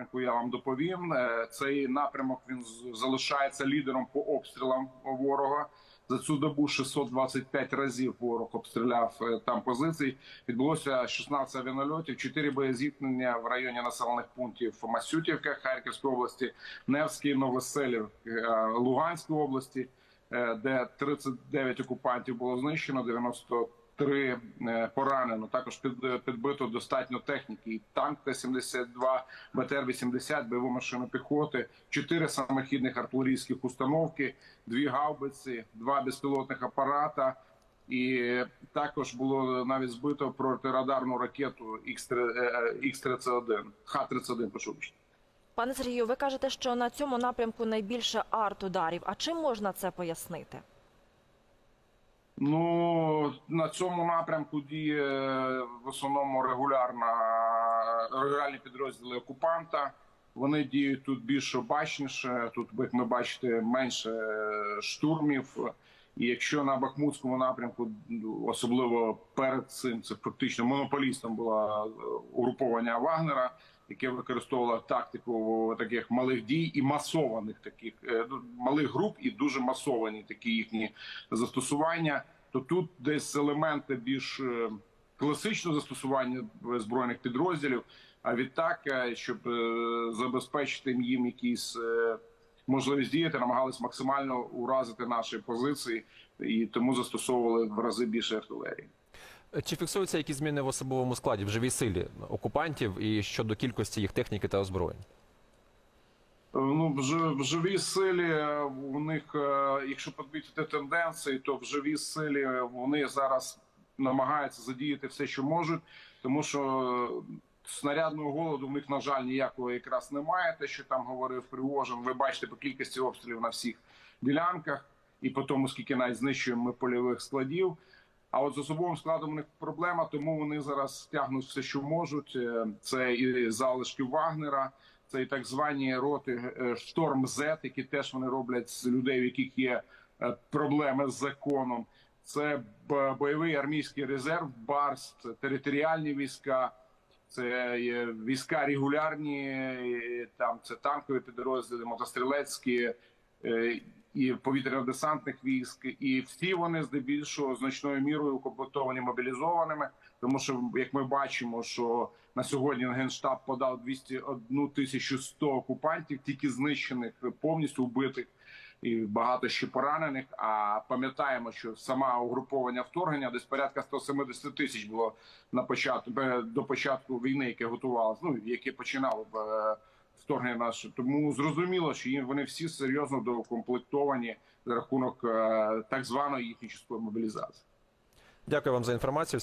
напрямку я вам доповім. Е, Цей напрямок він залишається лідером по обстрілам ворога. За цю добу 625 разів ворог обстріляв е, там позицій. Відбулося 16 авіанальотів, 4 боєзіткнення в районі населених пунктів Масютівка, Харківської області, Невський, Новоселів, е, Луганської області, де 39 окупантів було знищено, 93 е, поранено. Також під, підбито достатньо техніки. І танк Т-72, БТР-80, бойову машину піхоти, 4 самохідних артилерійських установки, дві гаубиці, два безпілотних апарата. І також було навіть збито протирадарну ракету Х-31, Х-31, прошу. Пане Сергію, ви кажете, що на цьому напрямку найбільше арт-ударів. А чим можна це пояснити? Ну на цьому напрямку діє в основному регулярна регулярні підрозділи окупанта. Вони діють тут більш обачніше. Тут, як ми бачите, менше штурмів. І якщо на Бахмутському напрямку, особливо перед цим, це фактично монополістом була е, угруповання Вагнера, яке використовувало тактику таких малих дій і масованих таких е, малих груп, і дуже масовані такі їхні застосування. То тут десь елементи більш е, класичного застосування збройних підрозділів. А відтак, е, щоб е, забезпечити їм якісь можливість діяти, намагались максимально уразити наші позиції, і тому застосовували в рази більше артилерії. Чи фіксуються якісь зміни в особовому складі в живій силі окупантів і щодо кількості їх техніки та озброєнь? Ну, в жи- в живій силі е, у них, е, якщо подивитися тенденції, то в живій силі вони зараз намагаються задіяти все, що можуть, тому що снарядного голоду в них, на жаль, ніякого якраз немає. Те, що там говорив Пригожин, ви бачите по кількості обстрілів на всіх ділянках, і по тому, скільки навіть знищуємо ми польових складів. А от з особовим складом у них проблема, тому вони зараз тягнуть все, що можуть. Е, Це і залишки Вагнера, це і так звані роти е, Шторм Z, які теж вони роблять з людей, в яких є е, проблеми з законом. Це бойовий армійський резерв, БАРС, це територіальні війська, це війська регулярні, там це танкові підрозділи, мотострілецькі е, і повітряно-десантних військ. І всі вони здебільшого значною мірою укомплектовані мобілізованими. Тому що, як ми бачимо, що на сьогодні генштаб подав 201 тисячу 100 окупантів, тільки знищених повністю вбитих. І багато ще поранених. А пам'ятаємо, що саме угруповання вторгнення десь порядка 170 тисяч було на початку до початку війни, яке готувалося, ну яке починало е, вторгнення наше. Тому зрозуміло, що їм вони всі серйозно доукомплектовані за рахунок е, так званої їхньої часткової мобілізації. Дякую вам за інформацію.